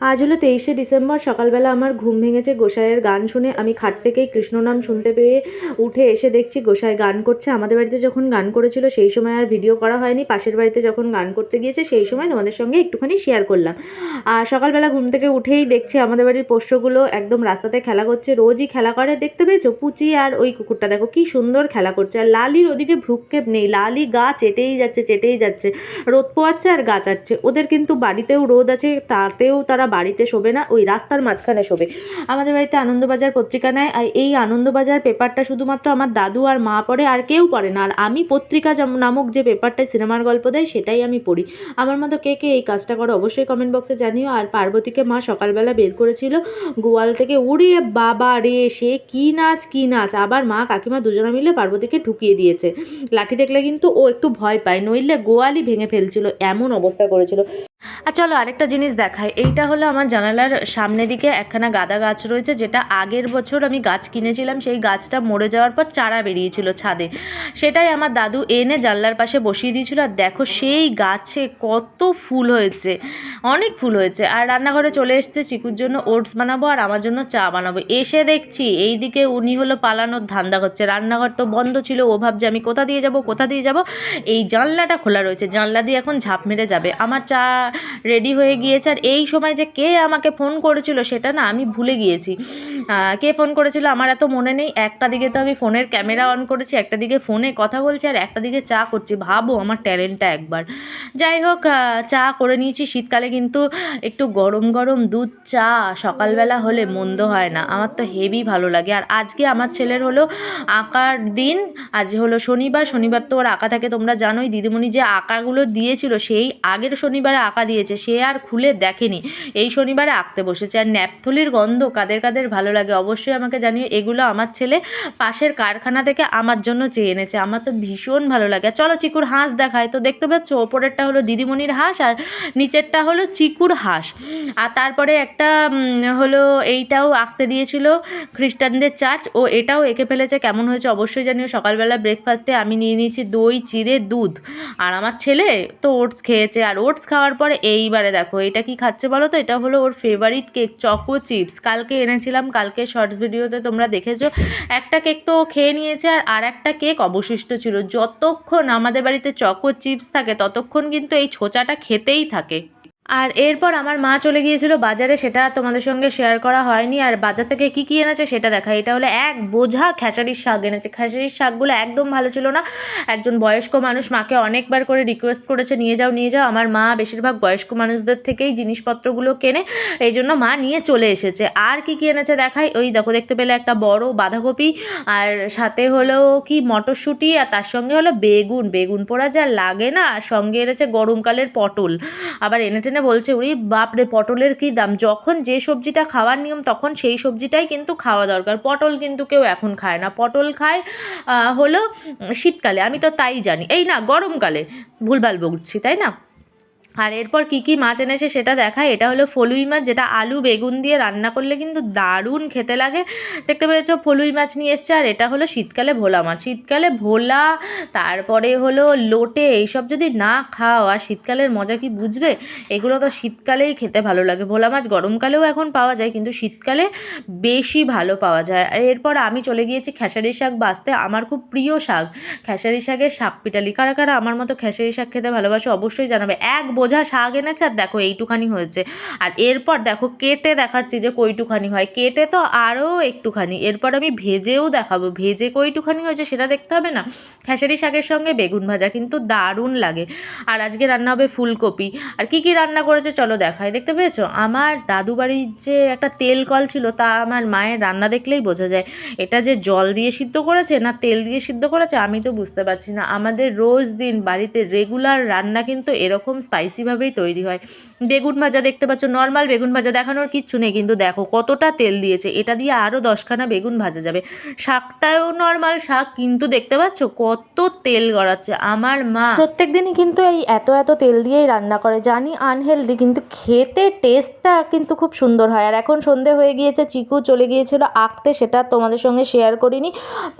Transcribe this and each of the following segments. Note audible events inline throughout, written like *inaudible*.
আজ হলো তেইশে ডিসেম্বর, সকালবেলা আমার ঘুম ভেঙেছে গোসাইয়ের গান শুনে। আমি খাট থেকেই কৃষ্ণনাম শুনতে পেয়ে উঠে এসে দেখছি গোসাই গান করছে। আমাদের বাড়িতে যখন গান করেছিল সেই সময় আর ভিডিও করা হয়নি। পাশের বাড়িতে যখন গান করতে গিয়েছে সেই সময় তোমাদের সঙ্গে একটুখানি শেয়ার করলাম। আর সকালবেলা ঘুম থেকে উঠেই দেখছি আমাদের বাড়ির পোষ্যগুলো একদম রাস্তাতে খেলা করছে। রোজই খেলা করে, দেখতে পেয়েছ? পুচি আর ওই কুকুরটা, দেখো কি সুন্দর খেলা করছে। আর লালির ওদিকে ভ্রুক্ষেপ নেই। লালি গা চেটেই যাচ্ছে চেটেই যাচ্ছে। রোদ পোয়াচ্ছে আর গা চাটছে। ওদের কিন্তু বাড়িতেও রোদ আছে, তাতেও তারা বাড়িতে শোবে না, ওই রাস্তার মাঝখানে শোবে। আমাদের বাড়িতে আনন্দবাজার পত্রিকা নেয় আর এই আনন্দবাজার পেপারটা শুধুমাত্র আমার দাদু আর মা পড়ে, আর কেউ পড়ে না। আর আমি পত্রিকা নামক যে পেপারটায় সিনেমার গল্প দেয়, সেটাই আমি পড়ি। আমার মতো কে কে এই কাজটা করো, অবশ্যই কমেন্ট বক্সে জানিও। আর পার্বতীকে মা সকালবেলা বের করেছিল গোয়াল থেকে উড়িয়ে বাবা রে, সে কি নাচ কি নাচ? আবার মা কাকিমা দুজনে মিলে পার্বতীকে ঢুকিয়ে দিয়েছে। লাঠি দেখলে কিন্তু ও একটু ভয় পায়, নইলে গোয়ালই ভেঙে ফেলছিল, এমন অবস্থা করেছিল। আর চলো আরেকটা জিনিস দেখাই। এইটা হলো আমার জানালার সামনে দিকে একখানা গাঁদা গাছ রয়েছে, যেটা আগের বছর আমি গাছ কিনেছিলাম, সেই গাছটা মরে যাওয়ার পর চারা বেরিয়েছিল ছাদে। সেটাই আমার দাদু এনে জানলার পাশে বসিয়ে দিয়েছিল, আর দেখো সেই গাছে কত ফুল হয়েছে, অনেক ফুল হয়েছে। আর রান্নাঘরে চলে এসছে, চিকুর জন্য ওটস বানাবো আর আমার জন্য চা বানাবো। এসে দেখছি এই দিকে উনি হলো পালানোর ধান্দা করছে। রান্নাঘর তো বন্ধ ছিল, ও ভাবছে আমি কোথা দিয়ে যাব, কোথা দিয়ে যাব? এই জানলাটা খোলা রয়েছে, জানলা দিয়ে এখন ঝাঁপ মেরে যাবে। আমার চা রেডি হয়ে গিয়েছে। আর এই সময় যে কে আমাকে ফোন করেছিল সেটা না আমি ভুলে গিয়েছি। কে ফোন করেছিল আমার এত মনে নেই। একটা দিকে তো আমি ফোনের ক্যামেরা অন করেছি, একটা দিকে ফোনে কথা বলছি, আর একটা দিকে চা করছি। ভাবো আমার ট্যালেন্টটা একবার। যাই হোক চা করে নিয়েছি। শীতকালে কিন্তু একটু গরম গরম দুধ, চা, সকালবেলা হলে মন্দ হয় না। আমার তো হেভি ভালো লাগে। আর আজকে আমার ছেলের হলো আঁকার দিন। আজ হলো শনিবার। শনিবার তো ওর আঁকা থাকে, তোমরা জানোই। দিদিমণি যে আঁকাগুলো দিয়েছিল, সেই আগের শনিবারে আঁকা দিয়েছে। সে আর খুলে দেখেনি। এই শনিবারে আঁকতে বসেছে। আর ন্যাপথলির গন্ধ কাদের কাদের ভালো লাগে, অবশ্যই আমাকে জানিয়ে এগুলো আমার ছেলে পাশের কারখানা থেকে আমার জন্য চেয়ে এনেছে। আমার তো ভীষণ ভালো লাগে। চলো চিকুর হাঁস দেখায় তো দেখতে পাচ্ছ, ওপরেরটা হলো দিদিমণির হাঁস আর নিচেরটা হলো চিকুর হাঁস। আর তারপরে একটা হলো এইটাও আঁকতে দিয়েছিল খ্রিস্টানদের চার্চ। ও এটাও এঁকে ফেলেছে। কেমন হয়েছে অবশ্যই জানিও। সকালবেলা ব্রেকফাস্টে আমি নিয়ে নিয়েছি দই, চিড়ে, দুধ। আর আমার ছেলে তো ওটস খেয়েছে। আর ওটস খাওয়ার পরে এইবারে দেখো, এটা কি খাচ্ছে বলো তো? এটা হলো ওর ফেভারিট কেক চকো চিপস কালকে এনেছিলাম, কালকে শর্টস ভিডিওতে তোমরা দেখেছ। একটা কেক তো খেয়ে নিয়েছে আর আর একটা কেক অবশিষ্ট ছিল। যতক্ষণ আমাদের বাড়িতে চকো চিপস থাকে, ততক্ষণ কিন্তু এই ছোচাটা খেতেই থাকে। আর এরপর আমার মা চলে গিয়েছিল বাজারে, সেটা তোমাদের সঙ্গে শেয়ার করা হয়নি। আর বাজার থেকে কী কী এনেছে সেটা দেখা। এটা হলো এক বোঝা খেসারির শাক এনেছে। খেসারির শাকগুলো একদম ভালো ছিল না। একজন বয়স্ক মানুষ মাকে অনেকবার করে রিকোয়েস্ট করেছে, নিয়ে যাও নিয়ে যাও। আমার মা বেশিরভাগ বয়স্ক মানুষদের থেকেই জিনিসপত্রগুলো কেনে, এই জন্য মা নিয়ে চলে এসেছে। আর কি কী এনেছে দেখাই? ওই দেখো, দেখতে পেলে একটা বড় বাঁধাকপি, আর সাথে হলো কি মটরশুঁটি, আর তার সঙ্গে হলো বেগুন। বেগুন পোড়া যা লাগে না, আর সঙ্গে এনেছে গরমকালের পটল। আবার এনে টেনে বলছে উড়ি বাপরে, পটলের কী দাম? যখন যে সবজিটা খাওয়ার নিয়ম, তখন সেই সবজিটাই কিন্তু খাওয়া দরকার। পটল কিন্তু কেউ এখন খায় না। পটল খায় হলো শীতকালে। আমি তো তাই জানি। এই না, গরমকালে ভুলভাল বলছি তাই না? আর এরপর কী কী মাছ এনেছে সেটা দেখায়। এটা হলো ফলুই মাছ, যেটা আলু, বেগুন দিয়ে রান্না করলে কিন্তু দারুণ খেতে লাগে। দেখতে পেয়েছ, ফলুই মাছ নিয়ে এসছে। আর এটা হলো শীতকালে ভোলা মাছ। শীতকালে ভোলা, তারপরে হলো লোটে, এইসব যদি না খাও, আর শীতকালের মজা কি বুঝবে? এগুলো তো শীতকালেই খেতে ভালো লাগে। ভোলা মাছ গরমকালেও এখন পাওয়া যায়, কিন্তু শীতকালে বেশি ভালো পাওয়া যায়। আর এরপর আমি চলে গিয়েছি খেসারি শাক বাঁচতে। আমার খুব প্রিয় শাক, খেসারি শাকের শাক পিটালি। কারা কারা আমার মতো খেসারি শাক খেতে ভালোবাসো অবশ্যই জানাবে। এক বোঝা শাক এনেছে আর দেখো এইটুখানি হয়েছে। আর এরপর দেখো কেটে দেখাচ্ছি যে কইটুখানি হয়। কেটে তো আরও একটুখানি। এরপর আমি ভেজেও দেখাবো। ভেজে কইটুখানি হয়েছে সেটা দেখতে হবে না? খেসারি শাকের সঙ্গে বেগুন ভাজা কিন্তু দারুণ লাগে। আর আজকে রান্না হবে ফুলকপি। আর কি কি রান্না করেছে চলো দেখাই। দেখতে পেয়েছ? আমার দাদু বাড়ির যে একটা তেল কল ছিল তা আমার মায়ের রান্না দেখলেই বোঝা যায়। এটা যে জল দিয়ে সিদ্ধ করেছে না তেল দিয়ে সিদ্ধ করেছে আমি তো বুঝতে পারছি না। আমাদের রোজ দিন বাড়িতে রেগুলার রান্না কিন্তু এরকম স্পাইসিভাবেই তৈরি হয়। বেগুন ভাজা দেখতে পাচ্ছ নর্মাল বেগুন ভাজা দেখানোর কিচ্ছু নেই, কিন্তু দেখো কতটা তেল দিয়েছে। এটা দিয়ে আরও দশখানা বেগুন ভাজা যাবে। শাকটাও নর্মাল শাক, কিন্তু দেখতে পাচ্ছ কত তেল গড়াচ্ছে। আমার মা প্রত্যেক দিনই কিন্তু এই এত এত তেল দিয়েই রান্না করে। জানি আনহেলদি কিন্তু খেতে টেস্টটা কিন্তু খুব সুন্দর হয়। আর এখন সন্ধে হয়ে গিয়েছে, চিকু চলে গিয়েছিল আঁকতে, সেটা তোমাদের সঙ্গে শেয়ার করিনি।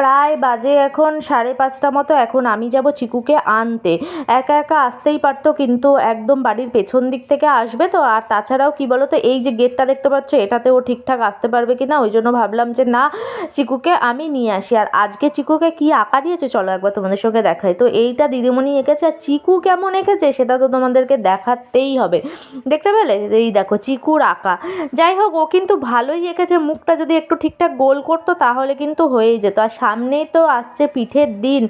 প্রায় বাজে এখন সাড়ে পাঁচটা মতো, এখন আমি যাব চিকুকে আনতে। একা একা আসতেই পারতো, কিন্তু এক একদম বাড়ির পেছন দিক থেকে আসবে তো, আর তাছাড়াও কি বলো তো এই যে গেটটা দেখতে পাচ্ছ এটাতে ও ঠিকঠাক আসতে পারবে কি না ওই জন্য ভাবলাম যে না, চিকুকে আমি নিয়ে আসি। আর আজকে চিকুকে কি আঁকা দিয়েছে, চলো একবার তোমাদের সঙ্গে দেখাই। তো এইটা দিদিমণি এঁকেছে, আর চিকু কেমন এঁকেছে, সেটা তো তোমাদেরকে দেখাতেই হবে। দেখতে পেলে? এই দেখো, চিকুর আঁকা। যাই হোক, ও কিন্তু ভালোই এঁকেছে, মুখটা যদি একটু ঠিকঠাক গোল করতো, তাহলে কিন্তু হয়েই যেত। আর সামনেই তো আসছে পিঠের দিন,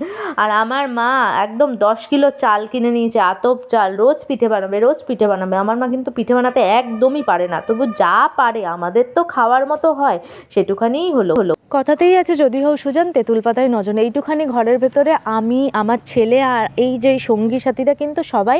আর আমার মা একদম দশ কিলো চাল কিনে নিয়েছে, আতপ চাল, রোজ পিঠে বানাবে, রোজ পিঠে বানাবে। আমার মা কিন্তু পিঠে বানাতে একদমই পারে না। তবু যা পারে, আমাদের তো খাওয়ার মতো হয়, সেটুখানিই হলো। হলো কথাতেই আছে, যদি হোক সুজান, তেঁতুল পাতায় নজন এইটুখানি ঘরের ভেতরে আমি, আমার ছেলে আর এই যে সঙ্গী সাথীরা কিন্তু সবাই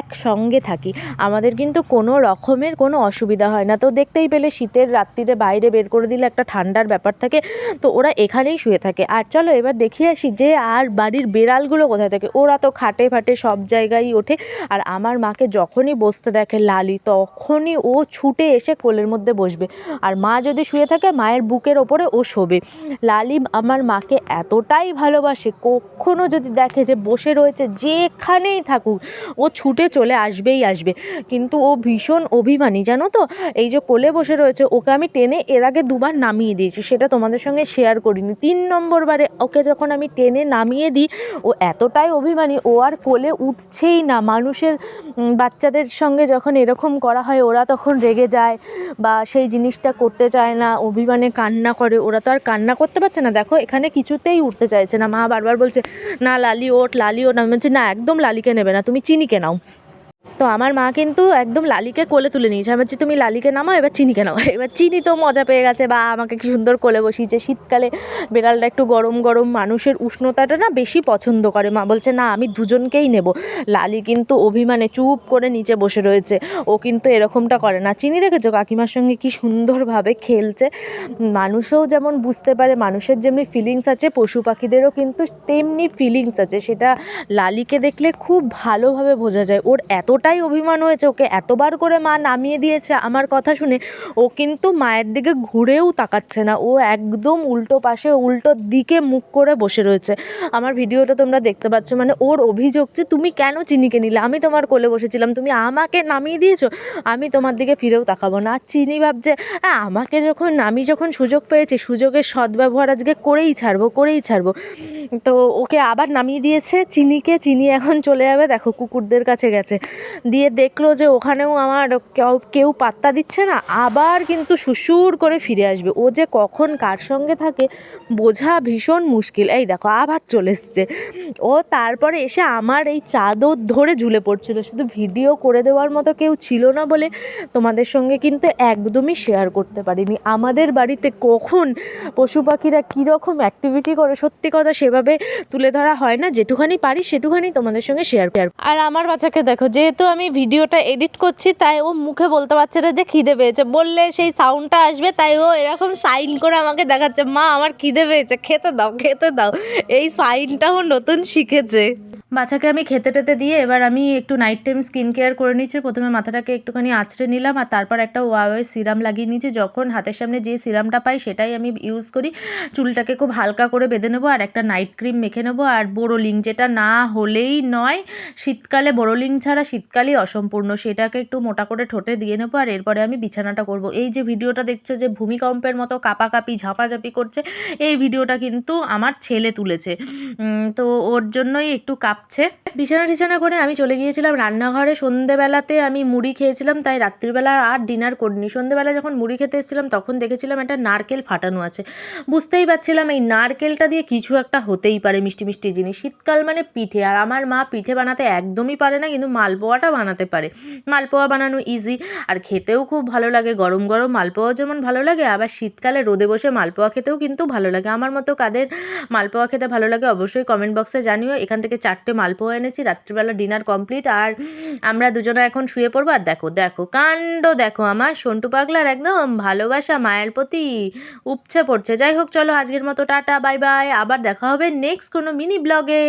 একসঙ্গে থাকি। আমাদের কিন্তু কোনো রকমের কোনো অসুবিধা হয় না। তো দেখতেই পেলে শীতের রাত্রিরে বাইরে বের করে দিলে একটা ঠান্ডার ব্যাপার থাকে, তো ওরা এখানেই শুয়ে থাকে। আর চলো এবার দেখিয়ে আসি যে আর বাড়ির বেড়ালগুলো কোথায় থাকে? ওরা তো খাটে ফাটে সব জায়গায় ওঠে। আর আমার মাকে যখনই বসতে দেখে লালি, তখনই ও ছুটে এসে কোলের মধ্যে বসবে। আর মা যদি শুয়ে থাকে, মায়ের বুকের ওপরে ও শোবে। লালি আমার মাকে এতটাই ভালোবাসে, কখনো যদি দেখে যে বসে রয়েছে, যেখানেই থাকুক, ও ছুটে চলে আসবেই আসবে। কিন্তু ও ভীষণ অভিমানী, জানো তো? এই যে কোলে বসে রয়েছে, ওকে আমি টেনে এর আগে দুবার নামিয়ে দিয়েছি, সেটা তোমাদের সঙ্গে শেয়ার করিনি। তিন নম্বর বারে ওকে যখন আমি টেনে নামিয়ে দিই, ও এতটাই অভিমানী, ও আর কোলে উঠছেই না। মানুষের বাচ্চাদের সঙ্গে যখন এরকম করা হয়, ওরা তখন রেগে যায় বা সেই জিনিসটা করতে চায় না, অভিমানে কান্না করে। ওরা তো আর কান্না করতে পারছে না। দেখো, এখানে কিছুতেই উঠতে চাইছে না। মা বারবার বলছে, না, লালি, ওঠ লালি, ওঠ। আমি বলছি, না, একদম লালিকে নেবে না। তুমি চিনিকে নাও। তো আমার মা কিন্তু একদম লালিকে কোলে তুলে নিয়েছে। আমি বলছি, তুমি লালিকে নামাও, এবার চিনিকে নাও *laughs* এবার চিনি তো মজা পেয়ে গেছে। বা আমাকে কি সুন্দর কোলে বসিয়েছে। শীতকালে বেড়ালটা একটু গরম গরম, মানুষের উষ্ণতাটা না বেশি পছন্দ করে। মা বলছে, না, আমি দুজনকেই নেব। লালি কিন্তু অভিমানে চুপ করে নিচে বসে রয়েছে। ও কিন্তু এরকমটা করে না। চিনি দেখেছ কাকিমার সঙ্গে কি সুন্দরভাবে খেলছে? মানুষও যেমন বুঝতে পারে, মানুষের যেমনি ফিলিংস আছে, পশু পাখিদেরও কিন্তু তেমনি ফিলিংস আছে। সেটা লালিকে দেখলে খুব ভালোভাবে বোঝা যায়। ওর এতটাই অভিমান হয়েছে। ওকে এতবার করে মা নামিয়ে দিয়েছে আমার কথা শুনে। ও কিন্তু মায়ের দিকে ঘুরেও তাকাচ্ছে না। ও একদম উল্টো পাশে উল্টো দিকে মুখ করে বসে রয়েছে। আমার ভিডিওটা তোমরা দেখতে পাচ্ছ। মানে ওর অভিযোগ যে তুমি কেন চিনিকে নিলে? আমি তোমার কোলে বসেছিলাম। তুমি আমাকে নামিয়ে দিয়েছ? আমি তোমার দিকে ফিরেও তাকাবো না। আর চিনি ভাবছে "হ্যাঁ, আমাকে যখন আমি যখন সুযোগ পেয়েছি সুযোগের সদ্ব্যবহার আজকে করেই ছাড়বো করেই ছাড়বো। তো ওকে আবার নামিয়ে দিয়েছে চিনিকে। চিনি এখন চলে যাবে। দেখো কুকুরদের কাছে গেছে। দিয়ে দেখল যে ওখানেও আমার কেউ কেউ পাত্তা দিচ্ছে না, আবার কিন্তু সুসুর করে ফিরে আসবে। ও যে কখন কার সঙ্গে থাকে বোঝা ভীষণ মুশকিল। এই দেখো, আবার চলে এসছে। ও তারপরে এসে আমার এই চাদর ধরে ঝুলে পড়ছিল। শুধু ভিডিও করে দেওয়ার মতো কেউ ছিল না বলে তোমাদের সঙ্গে কিন্তু একদমই শেয়ার করতে পারিনি। আমাদের বাড়িতে কখন পশু পাখিরা কীরকম অ্যাক্টিভিটি করে, সত্যি কথা সেভাবে তুলে ধরা হয় না। যেটুখানি পারি সেটুখানি তোমাদের সঙ্গে শেয়ার আর আমার বাচ্চাকে দেখো যেহেতু আমি ভিডিওটা এডিট করছি, তাই ও মুখে বলতে পারছে না যে খিদে পেয়েছে। বললে সেই সাউন্ডটা আসবে, তাই ও এরকম সাইন করে আমাকে দেখাচ্ছে, মা, আমার খিদে পেয়েছে, খেতে দাও খেতে দাও। এই সাইনটাও নতুন শিখেছে। বাচ্চাকে আমি খেতে টেতে দিয়ে এবার আমি একটু নাইট টাইম স্কিন কেয়ার করে নিচ্ছি। প্রথমে মাথাটাকে একটুখানি আঁচড়ে নিলাম আর তারপর একটা ওয়াওয়ের সিরাম লাগিয়ে নিচ্ছি। যখন হাতের সামনে যে সিরামটা পাই সেটাই আমি ইউজ করি। চুলটাকে খুব হালকা করে বেঁধে নেব আর একটা নাইট ক্রিম মেখে নেব। আর বোরোলিং যেটা না হলেই নয়, শীতকালে বোরোলিং ছাড়া শীতকালই অসম্পূর্ণ। সেটাকে একটু মোটা করে ঠোঁটে দিয়ে নেব আর এরপরে আমি বিছানাটা করব। এই যে ভিডিওটা দেখছ যে ভূমিকম্পের মতো কাপাকাপি, ঝাপাঝাপি করছে, এই ভিডিওটা কিন্তু আমার ছেলে তুলেছে। তো ওর জন্যই একটু কাঁপছে বিছানা টিছানা করে আমি চলে গিয়েছিলাম রান্নাঘরে। সন্ধেবেলাতে আমি মুড়ি খেয়েছিলাম, তাই রাত্রিবেলা আর ডিনার করিনি। সন্ধেবেলা যখন মুড়ি খেতে এসেছিলাম, তখন দেখেছিলাম একটা নারকেল ফাটানো আছে। বুঝতেই পারছিলাম এই নারকেলটা দিয়ে কিছু একটা হতেই পারে মিষ্টি মিষ্টি জিনিস। শীতকাল মানে পিঠে, আর আমার মা পিঠে বানাতে একদমই পারে না, কিন্তু মালপোয়াটা বানাতে পারে। মালপোয়া বানানো ইজি আর খেতেও খুব ভালো লাগে। গরম গরম মালপোয়া যেমন ভালো লাগে, আবার শীতকালে রোদে বসে মালপোয়া খেতেও কিন্তু ভালো লাগে। আমার মতো কাদের মালপোয়া খেতে ভালো লাগে, অবশ্যই কমেন্ট বক্সে জানিও। এখান থেকে চারটে মালপোয়া এনেছি, রাত্রিবেলা ডিনার কমপ্লিট আর আমরা দুজনে এখন শুয়ে পড়ব। আর দেখো দেখো, কাণ্ড দেখো আমার, সন্টু পাগলার একদম ভালোবাসা, মায়ের প্রতি উপছে পড়ছে। যাই হোক, চলো আজকের মতো টাটা, বাই বাই, আবার দেখা হবে নেক্সট কোনো মিনি ব্লগে